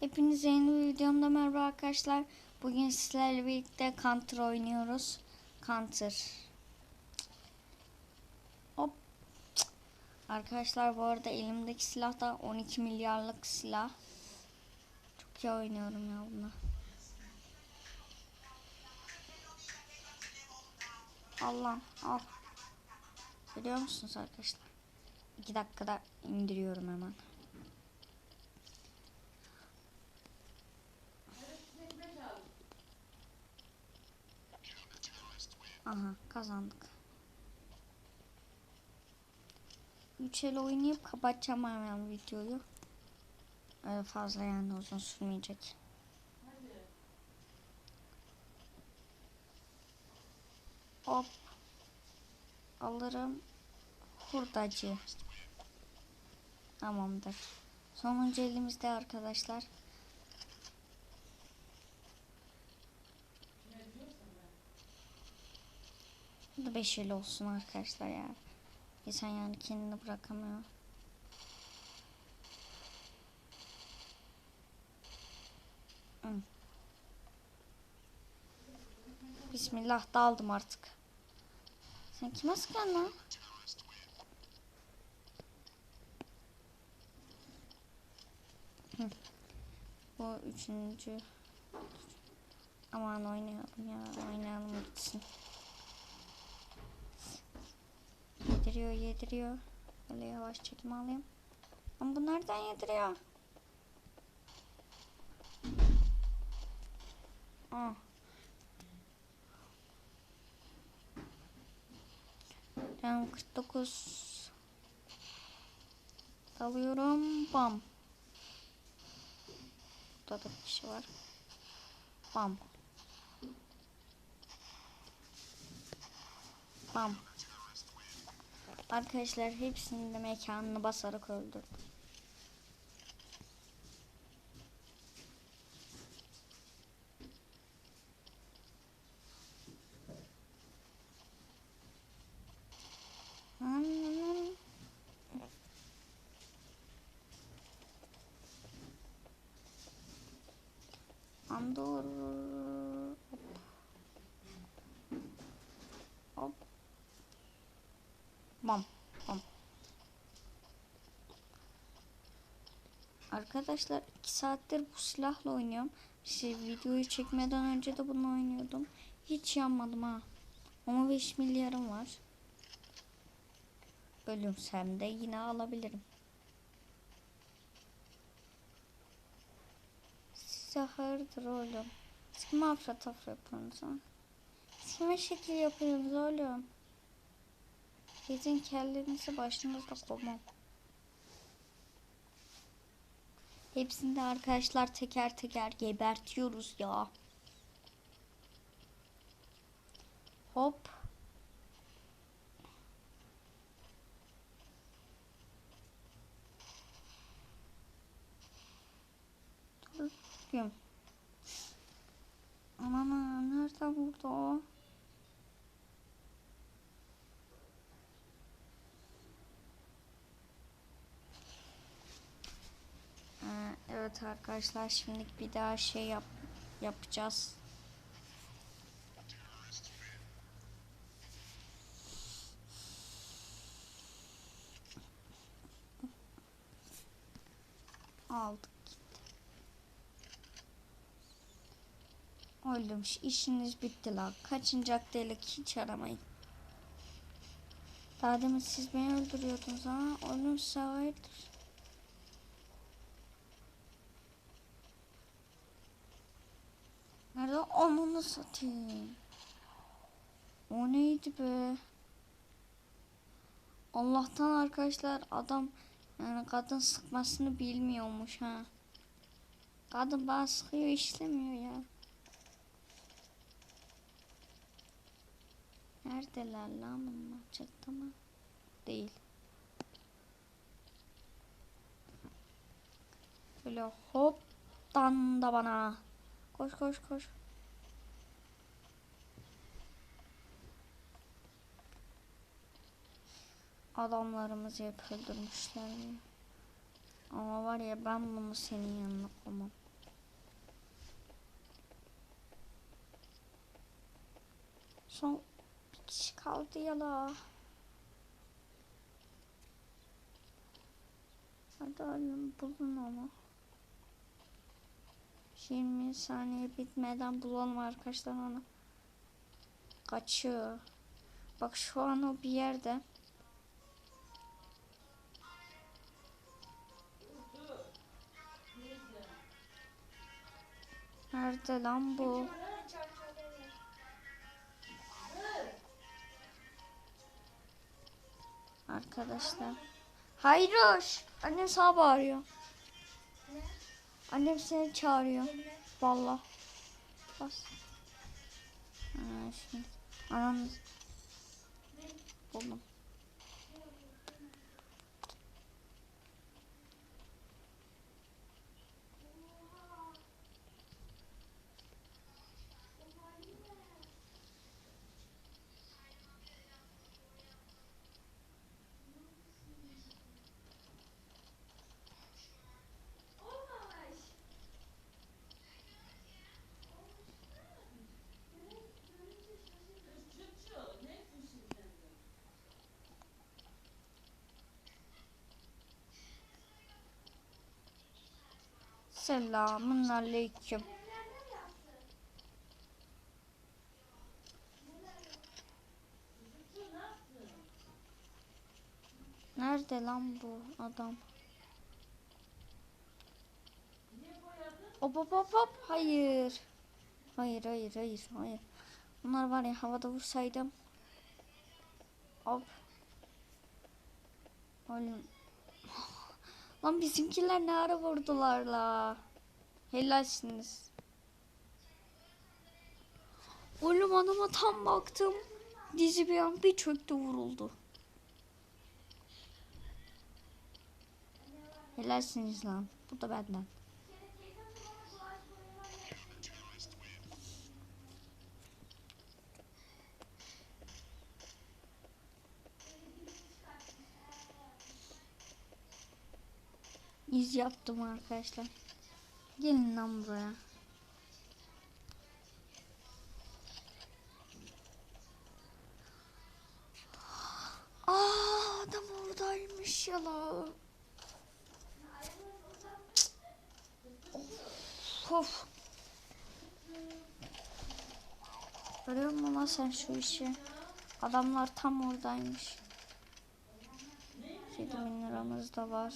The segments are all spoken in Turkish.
Hepinize yeni bir videomda merhaba arkadaşlar. Bugün sizlerle birlikte Counter oynuyoruz. Counter. Hop. Arkadaşlar bu arada elimdeki silah da 12 milyarlık silah. Çok iyi oynuyorum ya bunu. Allah al. Biliyor musunuz arkadaşlar? 2 dakikada indiriyorum hemen. Aha kazandık. Üç el oynayıp kapatacağım hemen videoyu. Öyle fazla yani uzun sürmeyecek. Hop. Alırım. Hurdacı. Tamamdır. Sonuncu elimizde arkadaşlar. Bu da 5 el olsun arkadaşlar ya. İnsan yani kendini bırakamıyor. Bismillah daldım artık. Sen kime sıkıyorsun lan? Bu üçüncü. Aman oynayalım ya. Oynayalım gitsin. Yediriyor yediriyor. Böyle yavaş çekim alayım. Ama bu nereden yediriyor? Aa. Canım 49. Dalıyorum. Bam. Burada da bir kişi var. Bam. Bam. Arkadaşlar hepsinin de mekanını basarak öldürdüm. Hmm. Andor. Hop. Hop. Bam. Bam. Arkadaşlar 2 saattir bu silahla oynuyorum. İşte videoyu çekmeden önce de bunu oynuyordum. Hiç yanmadım ha. Ama 5 milyarım var. Ölümsem de yine alabilirim. Size hayırdır oğlum? Siz kime afra tafra yapıyorsunuz ha? Siz kime şekil yapıyorsunuz oğlum? Sizin kellenizi başınızda koymam. Hepsini de arkadaşlar teker teker gebertiyoruz ya. Hop. Dur. Anana nerede burada o? Ee, Evet arkadaşlar şimdilik bir daha şey yap yapacağız. Aldık gitti. Şu işiniz bitti la. Kaçıncı akdelik hiç aramayın. Daha demin siz beni öldürüyordunuz ha. Oğlum size Nerede ananı satayım? O neydi be? Allah'tan arkadaşlar adam yani kadın sıkmasını bilmiyormuş ha. Kadın bana sıkıyor işlemiyor ya. Neredeler lan bunlar? Çıktı mı? Değil. Böyle hoptan da bana. Koş koş koş. Adamlarımızı hep öldürmüşler. Ama var ya ben bunu senin yanına koymam. Son bir kişi kaldı ya da. Hadi oğlum bulun onu. 20 saniye bitmeden bulalım arkadaşlar onu. Kaçıyor. Bak şu an o bir yerde. Nerede lan bu? Arkadaşlar. Hayroş. Annem sana bağırıyor. Annem seni çağırıyor. Vallahi. Bas. Ha, şimdi. Anam. Buldum. Selamun aleyküm. Nerede lan bu adam? Hop hop hop hop. Hayır. Hayır hayır hayır hayır. Bunlar var ya havada vursaydım. Hop. Oğlum. Lan bizimkiler ne ara vurdular la. Helalsiniz. Oğlum adama tam baktım. Dizi bir an bir çöktü vuruldu. Helalsiniz lan. Bu da benden. Yaptım arkadaşlar. Gelin lan buraya. Aa adam oradaymış ya la. Of. Görüyor musun lan sen şu işi? Adamlar tam oradaymış. 7 bin liramız da var.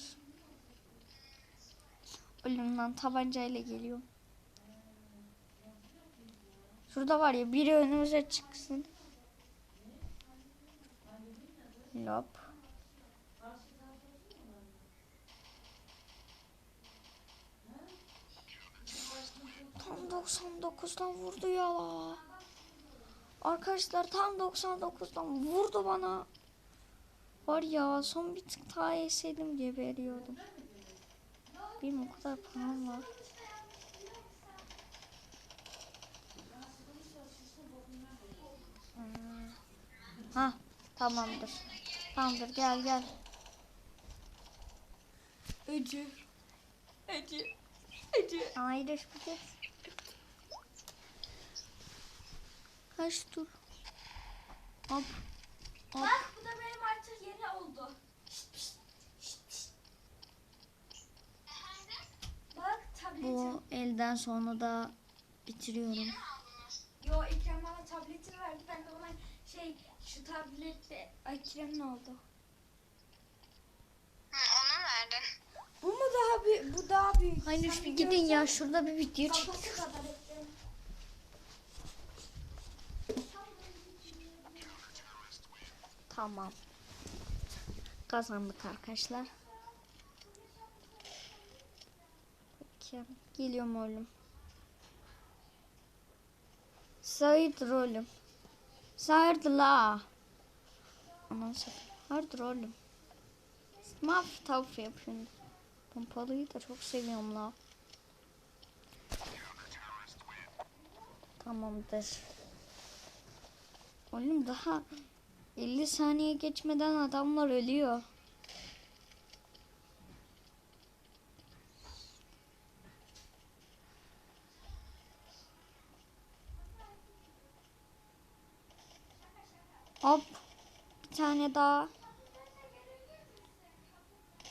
Ölümden tabancayla geliyorum. Şurada var ya biri önümüze çıksın. Lop. Tam 99'dan vurdu ya. Arkadaşlar tam 99'dan vurdu bana. Var ya son bir tık daha yeseydim geberiyordum. Benim o kadar param var. Hmm. Ha tamamdır. Tamamdır gel gel. Ece. Ece. Ece. Ayrış bir de. Kaç dur. Hop. Hop. Bak bu da benim artık yeni oldu. Elden sonra da bitiriyorum. Yo Ekrem bana tabletini verdi. Ben de ona şey şu tablette Ekrem ne oldu? Hı, ona verdin. Bu mu daha büyük? Bu daha büyük. Hayır Sen bir gidin ya şurada bir video çek. Kafası kadar Ekrem. Tamam. Kazandık arkadaşlar. Peki. Geliyorum oğlum. Sayıdır oğlum. Sayırdı la. Aman sakın. Hayırdır oğlum. Maf tavuk yapıyorsun. Pompalıyı da çok seviyorum la. Tamamdır. Oğlum daha 50 saniye geçmeden adamlar ölüyor. Hop. Bir tane daha.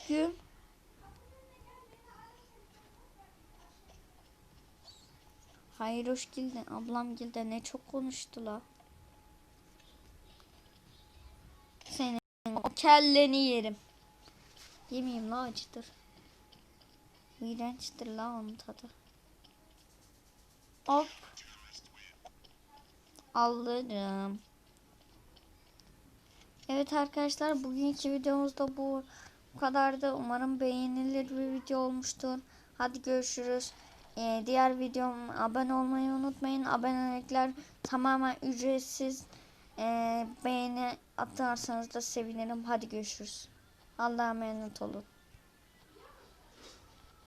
Güm. Hayır hoş geldin. Ablam geldi. Ne çok konuştu la. Senin o kelleni yerim. Yemeyeyim la acıdır. İğrençtir la onun tadı. Hop. Alırım. Evet arkadaşlar bugünkü videomuzda bu kadardı. Umarım beğenilir bir video olmuştur. Hadi görüşürüz. Ee, diğer videoma abone olmayı unutmayın. Abonelikler tamamen ücretsiz. Ee, beğeni atarsanız da sevinirim. Hadi görüşürüz. Allah'a emanet olun.